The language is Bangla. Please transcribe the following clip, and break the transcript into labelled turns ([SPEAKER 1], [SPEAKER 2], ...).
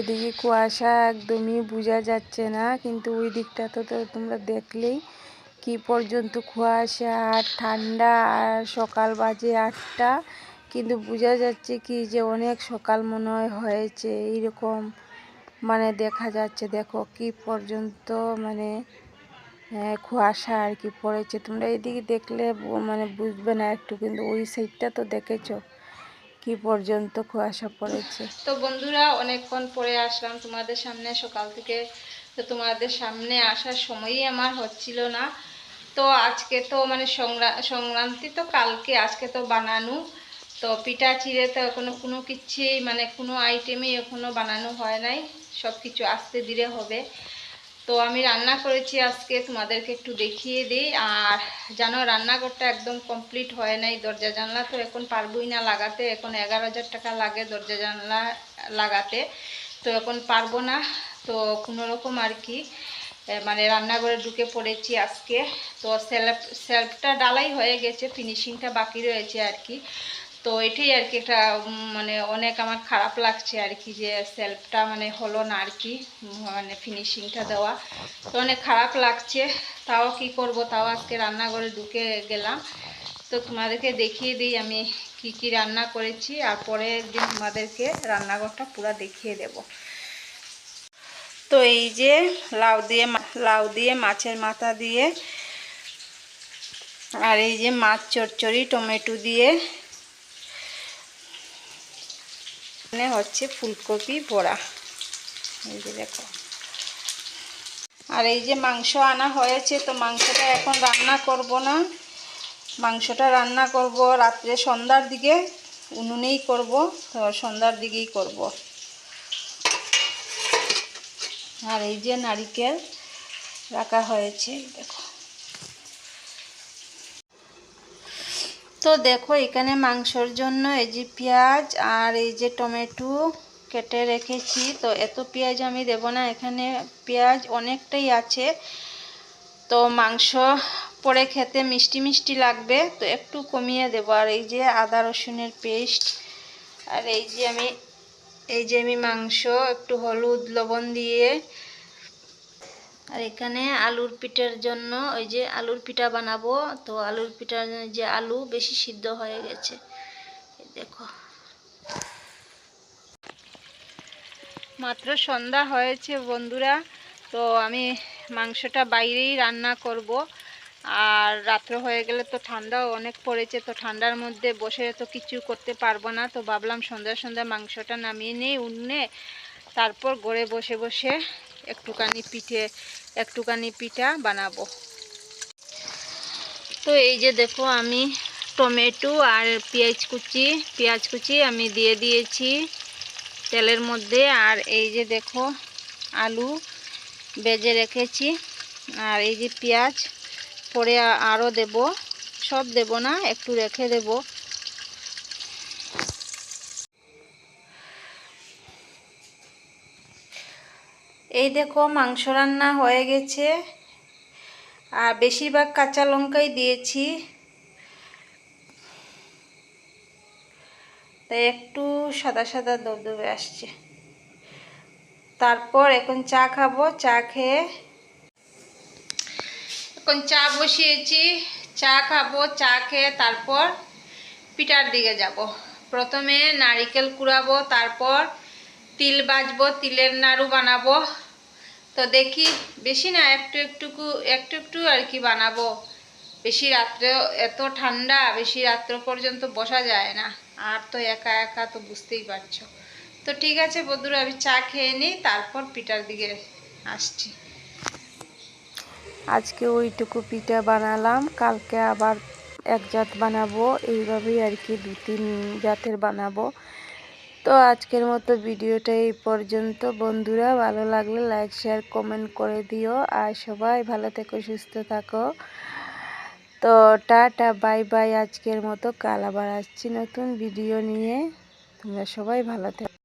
[SPEAKER 1] এদিকে কুয়াশা একদমই বোঝা যাচ্ছে না, কিন্তু ওই দিকটা তো তোমরা দেখলেই কি পর্যন্ত কুয়াশা আর ঠান্ডা আর সকাল বাজে আটটা, কিন্তু বোঝা যাচ্ছে কি যে অনেক সকাল মনে হয় হয়েছে, এইরকম মানে দেখা যাচ্ছে। দেখো কি পর্যন্ত মানে কুয়াশা আর কি পড়েছে। তোমরা এদিকে দেখলে মানে বুঝবে না একটু, কিন্তু ওই সাইডটা তো দেখেছ। কি পর্যন্ত কুয়াশা পড়েছে?
[SPEAKER 2] তো বন্ধুরা, অনেকক্ষণ পরে আসলাম তোমাদের সামনে, সকাল থেকে। তো তোমাদের সামনে আসার সময়ই আমার হচ্ছিল না। তো আজকে তো মানে সংক্রা- সংক্রান্তি তো কালকে, আজকে তো বানানো। তো পিঠা চিড়ে তো এখনও কোনো কিছুই মানে কোনো আইটেমই এখনও বানানো হয় নাই। সব কিছু আস্তে ধীরে হবে। তো আমি রান্না করেছি আজকে, তোমাদেরকে একটু দেখিয়ে দিই। আর জানো, রান্নাঘরটা একদম কমপ্লিট হয় নাই দরজা জানলা, তো এখন পারবই না লাগাতে। এখন এগারো হাজার টাকা লাগে দরজা জানলা লাগাতে। তো এখন পারব না। তো কোনোরকম আর কি মানে রান্নাঘরে ঢুকে পড়েছি আজকে। তো সেলফ সেলফটা ডালাই হয়ে গেছে ফিনিশিংটা বাকি রয়েছে আর কি। তো এটাই আর কি একটা মানে অনেক আমার খারাপ লাগছে আর কি যে সেলফটা মানে হলো না আর কি মানে ফিনিশিংটা দেওয়া। তো অনেক খারাপ লাগছে, তাও কি করব? তাও আজকে রান্নাঘরে ঢুকে গেলাম। তো তোমাদেরকে দেখিয়ে দিই আমি কি কি রান্না করেছি, আর পরের দিন তোমাদেরকে রান্নাঘরটা পুরো দেখিয়ে দেব। তো এই যে লাউ দিয়ে লাউ দিয়ে মাছের মাথা দিয়ে, আর এই যে মাছ চচ্চড়ি টমেটো দিয়ে এখানে হচ্ছে ফুলকপি বড়া। এই যে দেখো। আর এই যে মাংস আনা হয়েছে, তো মাংসটা এখন রান্না করব না। মাংসটা রান্না করব রাত্রে সন্ধ্যার দিকে, উনুনেই করব, তো সন্ধ্যার দিকেই করব। আর এই যে নারিকেল রাখা হয়েছে, দেখো। তো দেখো, এখানে মাংসর জন্য এই যে পেঁয়াজ আর এই যে টমেটো কেটে রেখেছি। তো এত পেঁয়াজ আমি দেব না, এখানে পেঁয়াজ অনেকটাই আছে। তো মাংস পরে খেতে মিষ্টি মিষ্টি লাগবে, তো একটু কমিয়ে দেব। আর এই যে আদা রসুনের পেস্ট, আর এই যে আমি, এই যে আমি মাংস, একটু হলুদ, লবণ দিয়ে আর এখানে আলুর পিঠার জন্য ওই যে আলুর পিঠা বানাবো। তো আলুর পিঠার যে আলু বেশি সিদ্ধ হয়ে গেছে। দেখো। মাত্র সন্ধ্যা হয়েছে বন্ধুরা। তো আমি মাংসটা বাইরেই রান্না করব। আর রাত্র হয়ে গেলে তো ঠান্ডাও অনেক পড়েছে। তো ঠান্ডার মধ্যে বসে তো কিছু করতে পারব না। তো ভাবলাম সন্ধ্যা সন্ধ্যা মাংসটা নামিয়ে নিই, উন্নে। তারপর ঘরে বসে বসে একটুখানি পিঠে, একটুখানি পিঠা বানাবো। তো এই যে দেখো আমি টমেটো আর পেঁয়াজ কুচি পেঁয়াজ কুচি আমি দিয়ে দিয়েছি তেলের মধ্যে। আর এই যে দেখো আলু বেজে রেখেছি। আর এই যে পেঁয়াজ, পরে আরও দেব, সব দেব না, একটু রেখে দেব। এই দেখো মাংস রান্না হয়ে গেছে। আর বেশিরভাগ কাঁচা লঙ্কাই দিয়েছি। তাই একটু সাদা সাদা দবদবে আসছে। তারপর এখন চা খাব, চা খেয়ে এখন চা বসিয়েছি। চা খাব, চা খেয়ে তারপর পিঠার দিকে যাব। প্রথমে নারিকেল কুড়াবো, তারপর তিল বাজবো তিলের নাড়ু বানাবো। তো দেখি, বেশি না, একটু একটুকু, একটু একটু আর কি বানাবো। বেশি রাত্রে, এত ঠান্ডা, বেশি রাত্র পর্যন্ত বসা যায় না। আর তো একা একা তো বুঝতেই পারছ। তো ঠিক আছে বন্ধুরা, আমি চা খেয়ে নিই, তারপর পিঠার দিকে আসছি।
[SPEAKER 1] আজকে ওইটুকু পিঠা বানালাম, কালকে আবার এক জাত বানাবো, এইভাবেই আর কি দু তিন জাতের বানাবো। তো আজকের মতো ভিডিওটা এই পর্যন্ত। বন্ধুরা, ভালো লাগলে লাইক শেয়ার কমেন্ট করে দিও। আর সবাই ভালো থেকো, সুস্থ থাকো। তো টাটা বাই বাই আজকের মতো কাল আবার আসছি নতুন ভিডিও নিয়ে। তোমরা সবাই ভালো থেকো।